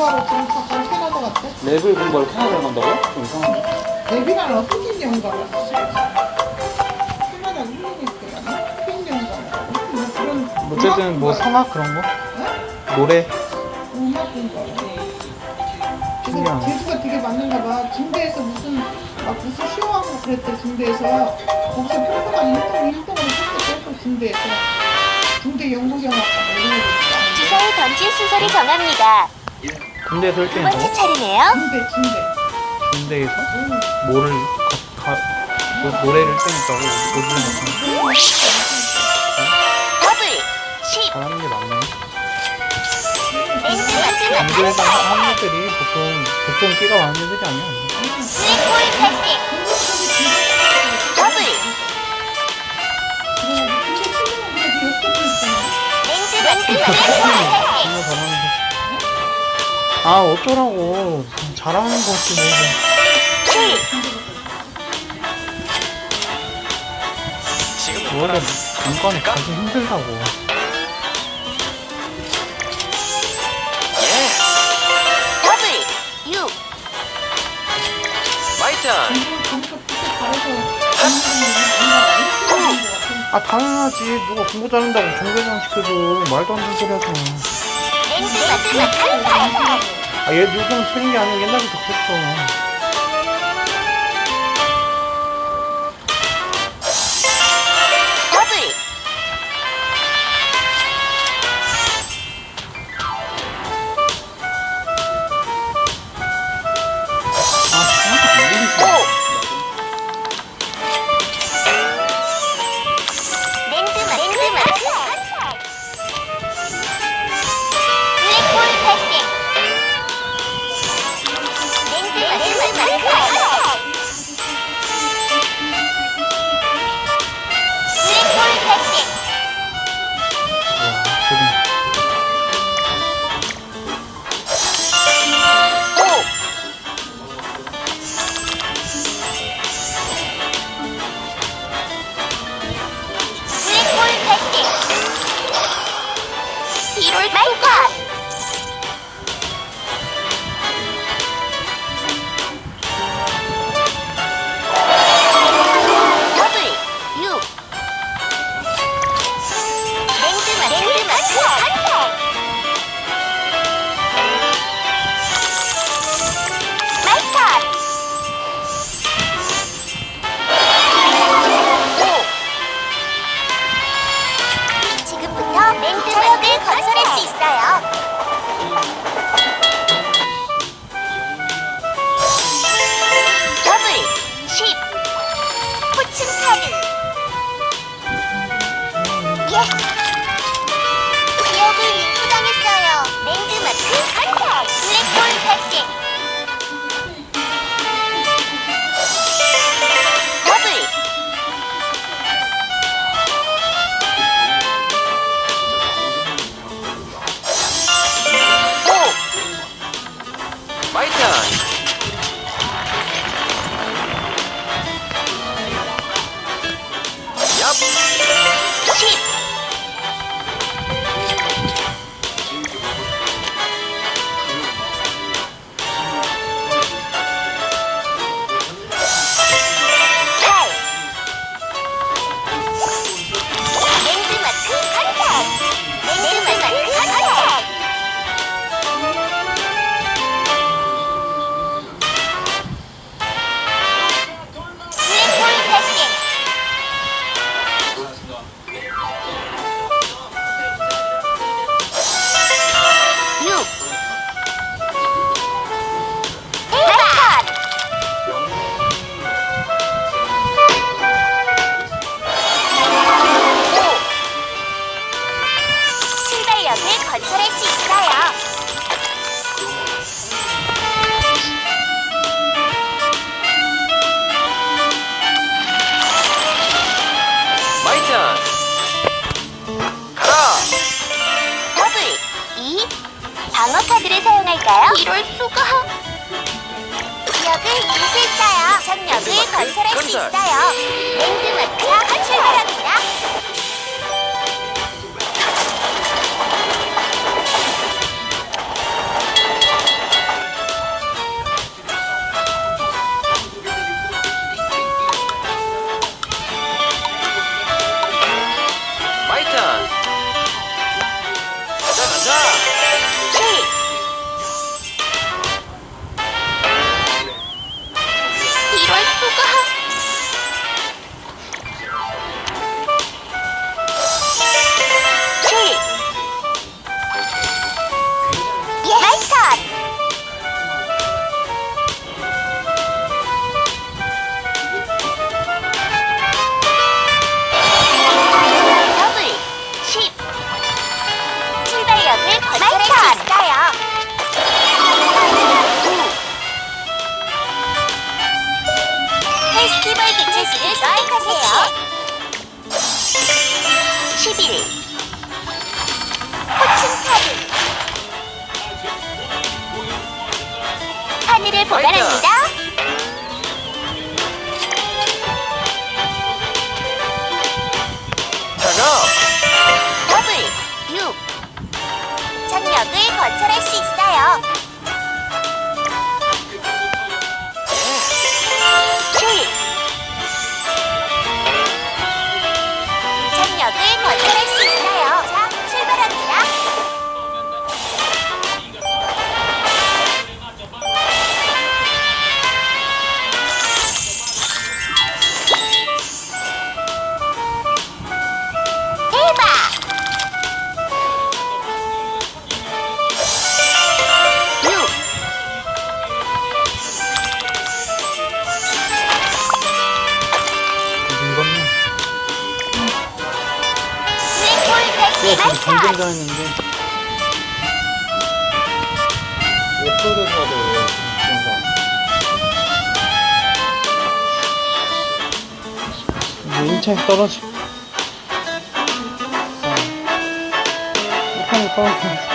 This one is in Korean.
공부하러 지금 잠깐 캐나다 갔대. 랩을 공부하러 캐나다를 간다고요? 좀 이상한데. 데뷔라는 흑인 연가라. 캐나다 흑인이 있더라나? 흑인 연가라. 뭐 그런 어쨌든 뭐 음악 성악 그런 거? 어? 노래? 음악 공부하러. 그래서 신기하네. 재주가 되게 많은가 봐. 군대에서 무슨 막 무슨 쇼하고 그랬대 군대에서 거기서 평소가 1등 1등으로 뽑혔대 군대에서 군대 연구경학과 뭐 이런 거 있잖아. 주사위 던질 순서를 정합니다. 군대에서 두 1등했다고? 번째 차례네요. 군대 군대. 군대에서? 응. 뭐를 가, 가, 뭐, 노래를 1등 했다고 요즘 같은 더블 10 잘하는 게 많네. 랜드 마크 군대에서 마크 하는 것들이 보통 보통 끼가 많은 애들이 아니야. 블랙홀 탈색 더블 랜드 마크 마크 탈색 정말 잘하는 거. 아 어쩌라고. 잘하는 거지 뭐. 7 원래 문과는 가기 힘들다고. 더블 6아 당연하지. 누가 공부 잘한다고 정배장 시켜줘. 말도 안 되는 소리 하잖아. 탈색 아얘 요즘 틀린 게 아니고 옛날부터 그랬어. Bánh 지역을 인수당했어요. 랜드마크 컨택 블랙홀 탈색 사용할까요? 이럴 수가 지역을 인수했어요. 전역을 건설할 수 건설. 있어요. 랜드마크가 출발합니다. 도시를 선택하세요. 11. 호칭 타기. 하늘을 보관합니다. 장압. 더블 6. 장력을 건설할 수 있어요. 경쟁자 했는데. 없어져서 하더라고요 이제 1차에서 떨어지 자 1차에서